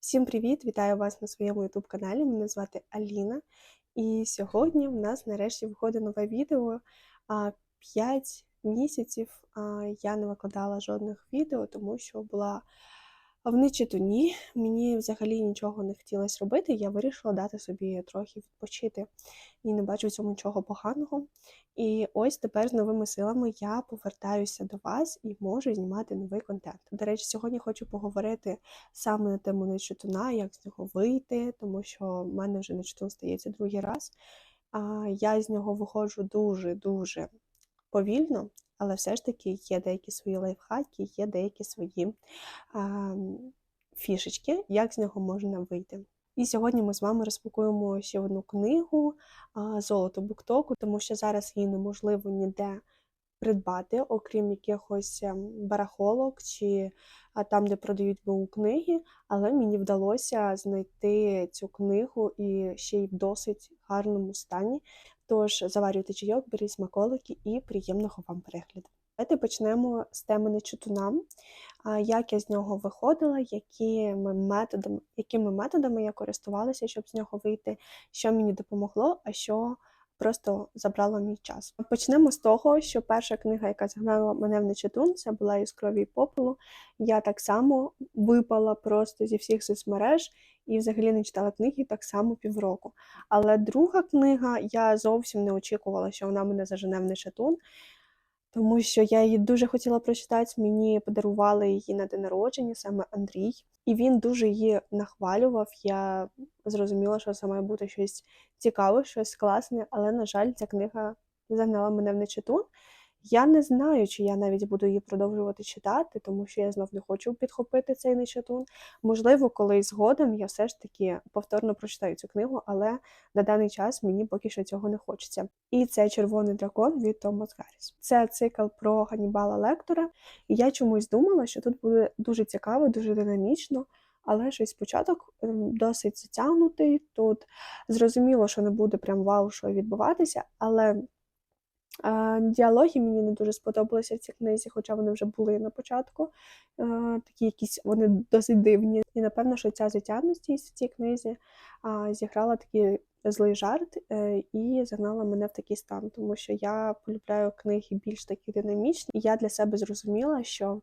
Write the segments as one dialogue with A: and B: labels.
A: Всім привіт! Вітаю вас на своєму YouTube каналі. Мене звати Аліна. І сьогодні в нас нарешті виходить нове відео. 5 місяців я не викладала жодних відео, тому що була в нечитуні. Мені взагалі нічого не хотілося робити. Я вирішила дати собі трохи відпочити і не бачу в цьому нічого поганого. І ось тепер з новими силами я повертаюся до вас і можу знімати новий контент. До речі, сьогодні хочу поговорити саме на тему нечитуна, як з нього вийти, тому що в мене вже нечитун стається другий раз. А я з нього виходжу дуже-дуже повільно, але все ж таки є деякі свої лайфхаки, є деякі свої а, фішечки, як з нього можна вийти. І сьогодні ми з вами розпакуємо ще одну книгу Золото Буктоку, тому що зараз її неможливо ніде придбати, окрім якихось ем, барахолок чи там, де продають БУ книги. Але мені вдалося знайти цю книгу і ще й в досить гарному стані. Тож заварюйте чайок, беріть смаколики і приємного вам перегляду. Давайте почнемо з теми нечутуна, Як я з нього виходила, якими методами, якими методами я користувалася, щоб з нього вийти, що мені допомогло, а що просто забрало мій час. Почнемо з того, що перша книга, яка загнала мене в нечитун, це була із крові попелу. Я так само випала просто зі всіх соцмереж і взагалі не читала книги так само півроку. Але друга книга, я зовсім не очікувала, що вона мене зажене в нечитун. Тому що я її дуже хотіла прочитати, мені подарували її на день народження, саме Андрій, і він дуже її нахвалював. Я зрозуміла, що це має бути щось цікаве, щось класне, але, на жаль, ця книга загнала мене в нечитун. Я не знаю, чи я навіть буду її продовжувати читати, тому що я знов не хочу підхопити цей нечитун. Можливо, колись згодом я все ж таки повторно прочитаю цю книгу, але на даний час мені поки що цього не хочеться. І це червоний дракон від Томас Гарріс. Це цикл про Ганнібала Лектора. І я чомусь думала, що тут буде дуже цікаво, дуже динамічно. Але щось початок ем, досить затягнутий. Тут зрозуміло, що не буде прям вау, що відбуватися, але Діалоги мені не дуже сподобалися в цій книзі, хоча вони вже були на початку. Такі якісь вони досить дивні. І напевно, що ця затягнутість в цій книзі зіграла такий злий жарт е, і загнала мене в такий стан, тому що я полюбляю книги більш такі динамічні. І я для себе зрозуміла, що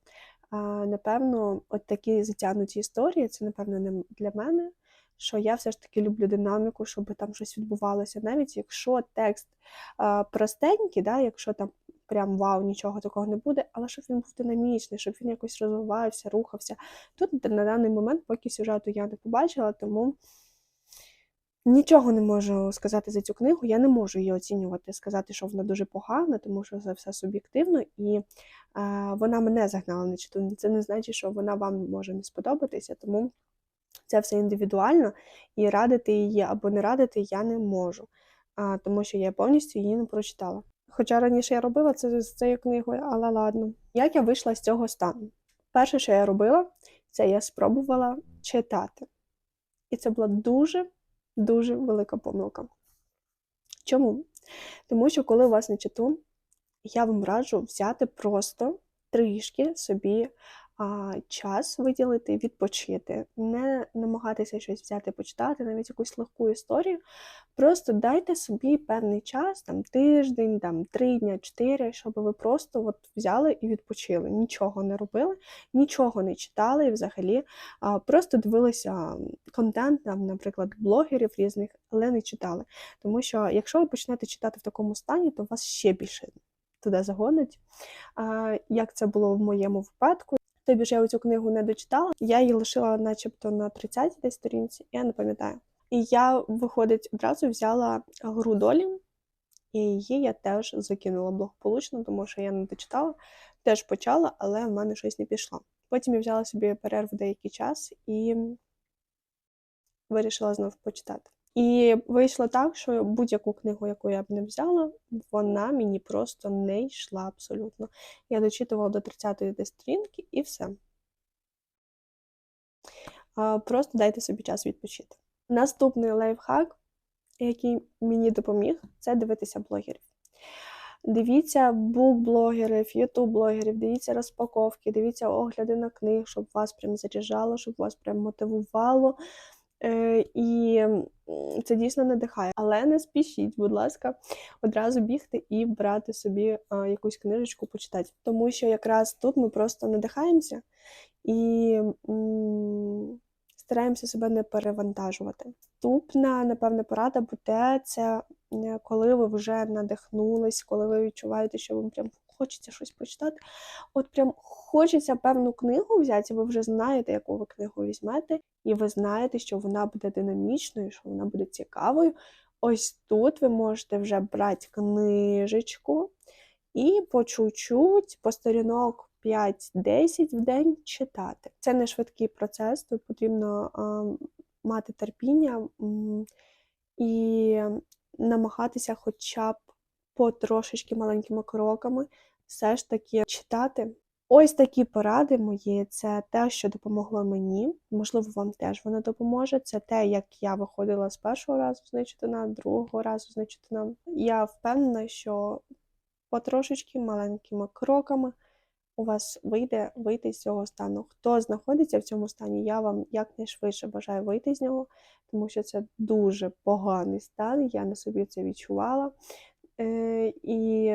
A: напевно, от такі затягнуті історії це, напевно, не для мене що я все ж таки люблю динаміку, щоб там щось відбувалося. Навіть якщо текст а, простенький, да, якщо там прям вау, нічого такого не буде, але щоб він був динамічний, щоб він якось розвивався, рухався. Тут на даний момент, поки сюжету я не побачила, тому. Нічого не можу сказати за цю книгу, я не можу її оцінювати, сказати, що вона дуже погана, тому що це все суб'єктивно, і е, вона мене загнала на читу. Це не значить, що вона вам може не сподобатися, тому це все індивідуально, і радити її або не радити я не можу, тому що я повністю її не прочитала. Хоча раніше я робила це з цією книгою, але ладно. Як я вийшла з цього стану? Перше, що я робила, це я спробувала читати. І це була дуже-дуже велика помилка. Чому? Тому що, коли у вас не читун, я вам раджу взяти просто трішки собі а, час виділити, відпочити, не намагатися щось взяти, почитати, навіть якусь легку історію. Просто дайте собі певний час, там тиждень, там три дня, чотири, щоб ви просто от взяли і відпочили. Нічого не робили, нічого не читали і взагалі а, просто дивилися контент, там, наприклад, блогерів різних, але не читали. Тому що, якщо ви почнете читати в такому стані, то вас ще більше туди загонить. Як це було в моєму випадку. Тобі ж я цю книгу не дочитала. Я її лишила, начебто, на 30-й сторінці, я не пам'ятаю. І я, виходить, одразу взяла гру долі, і її я теж закинула благополучно, тому що я не дочитала, теж почала, але в мене щось не пішло. Потім я взяла собі перерву деякий час і вирішила знову почитати. І вийшло так, що будь-яку книгу, яку я б не взяла, вона мені просто не йшла абсолютно. Я дочитувала до 30-ї сторінки і все. Просто дайте собі час відпочити. Наступний лайфхак, який мені допоміг, це дивитися блогерів. Дивіться бук-блогерів, ютуб-блогерів, дивіться розпаковки, дивіться огляди на книг, щоб вас прям заряджало, щоб вас прям мотивувало. Е, І це дійсно надихає. Але не спішіть, будь ласка, одразу бігти і брати собі якусь книжечку почитати. Тому що якраз тут ми просто надихаємося і стараємося себе не перевантажувати. Наступна, напевне, порада буде це е, коли ви вже надихнулись, коли ви відчуваєте, що вам прям хочеться щось почитати. От прям хочеться певну книгу взяти, ви вже знаєте, яку ви книгу візьмете, і ви знаєте, що вона буде динамічною, що вона буде цікавою. Ось тут ви можете вже брати книжечку і по чуть-чуть, по сторінок 5-10 в день читати. Це не швидкий процес, тут потрібно а, мати терпіння і намагатися хоча б потрошечки маленькими кроками все ж таки читати. Ось такі поради мої. Це те, що допомогло мені. Можливо, вам теж воно допоможе. Це те, як я виходила з першого разу з нечитана, другого разу з нечитана. Я впевнена, що потрошечки маленькими кроками у вас вийде вийти з цього стану. Хто знаходиться в цьому стані, я вам якнайшвидше бажаю вийти з нього, тому що це дуже поганий стан. Я на собі це відчувала. Е, І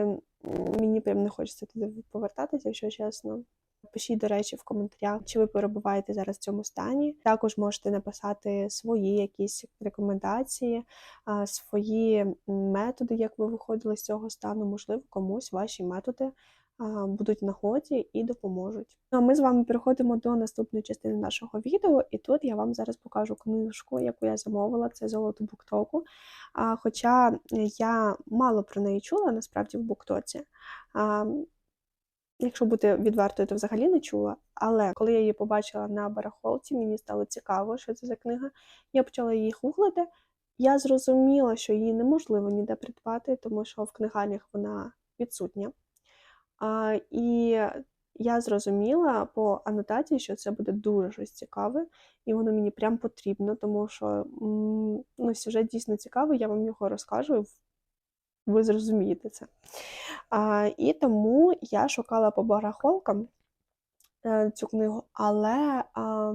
A: мені прям не хочеться туди повертатися, якщо чесно. Пишіть, до речі, в коментарях, чи ви перебуваєте зараз в цьому стані. Також можете написати свої якісь рекомендації, свої методи, як ви виходили з цього стану. Можливо, комусь ваші методи будуть в нагоді і допоможуть. Ну, а ми з вами переходимо до наступної частини нашого відео, і тут я вам зараз покажу книжку, яку я замовила. Це золото буктоку. А, Хоча я мало про неї чула, насправді в буктоці. А, Якщо бути відвертою, то взагалі не чула. Але коли я її побачила на барахолці, мені стало цікаво, що це за книга. Я почала її гуглити. Я зрозуміла, що її неможливо ніде придбати, тому що в книгарнях вона відсутня. А, І я зрозуміла по анотації, що це буде дуже щось цікаве, і воно мені прям потрібно, тому що ну, сюжет дійсно цікавий, я вам його розкажу, ви зрозумієте це. А, І тому я шукала по барахолкам е, цю книгу, але а,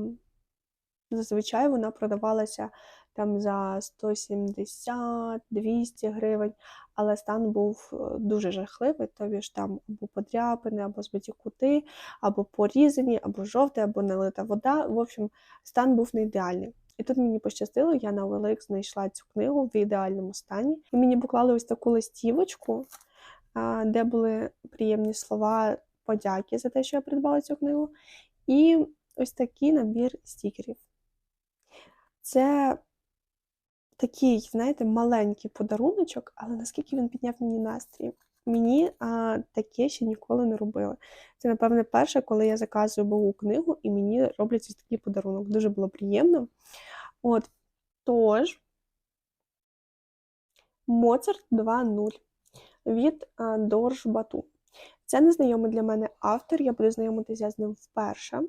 A: зазвичай вона продавалася там за 170-200 гривень, але стан був е, дуже жахливий, тобі ж там або подряпини, або збиті кути, або порізані, або жовте, або налита вода. В общем, стан був не ідеальний. І тут мені пощастило, я на OLX знайшла цю книгу в ідеальному стані. І мені поклали ось таку листівочку, де були приємні слова подяки за те, що я придбала цю книгу. І ось такий набір стікерів. Це такий, знаєте, маленький подаруночок, але наскільки він підняв мені настрій. Мені а, таке ще ніколи не робили. Це, напевне, перше, коли я заказую нову книгу, і мені роблять ось такий подарунок. Дуже було приємно. От, тож, Моцарт 2.0 від а, Дорж Бату. Це незнайомий для мене автор, я буду знайомитися з ним вперше.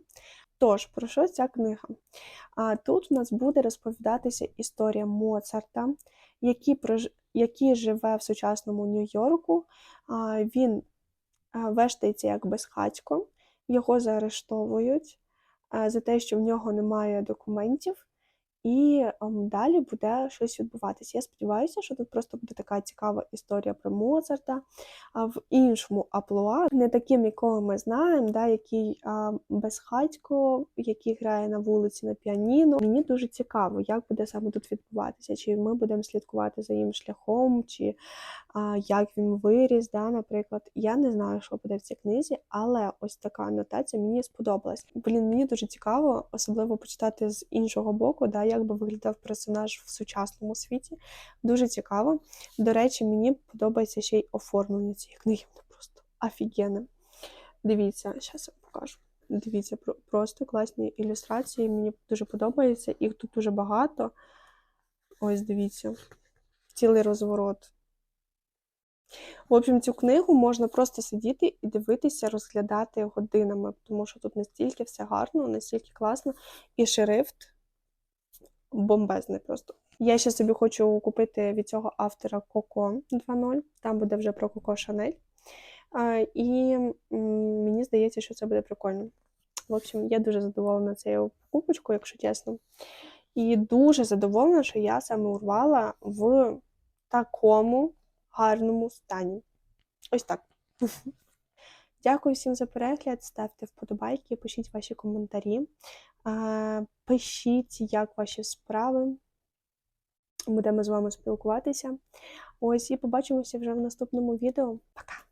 A: Тож, про що ця книга? А Тут в нас буде розповідатися історія Моцарта, який прож... який живе в сучасному Нью-Йорку. Він вештається як безхатько, його заарештовують за те, що в нього немає документів, і ем, далі буде щось відбуватися. Я сподіваюся, що тут просто буде така цікава історія про Моцарта, в іншому аплуа, не таким, якого ми знаємо, да, який безхатько, який грає на вулиці на піаніно. Мені дуже цікаво, як буде саме тут відбуватися, чи ми будемо слідкувати за їм шляхом, чи а, як він виріс. Да, Наприклад, я не знаю, що буде в цій книзі, але ось така анотація мені сподобалась. Блін, мені дуже цікаво, особливо почитати з іншого боку, да, як би виглядав персонаж в сучасному світі. Дуже цікаво. До речі, мені подобається ще й оформлення цієї книги. Воно просто офігенне. Дивіться, зараз я покажу. Дивіться, просто класні ілюстрації. Мені дуже подобається. Їх тут дуже багато. Ось дивіться, цілий розворот. В общем, цю книгу можна просто сидіти і дивитися, розглядати годинами, тому що тут настільки все гарно, настільки класно, і шрифт бомбезне просто. Я ще собі хочу купити від цього автора Коко 2.0, там буде вже про Коко Шанель. І мені здається, що це буде прикольно. В общем, я дуже задоволена цією покупочкою, якщо чесно. І дуже задоволена, що я саме урвала в такому гарному стані. Ось так. Дякую всім за перегляд. Ставте вподобайки, пишіть ваші коментарі. Пишіть, як ваші справи. Будемо з вами спілкуватися. Ось і побачимося вже в наступному відео. Пока!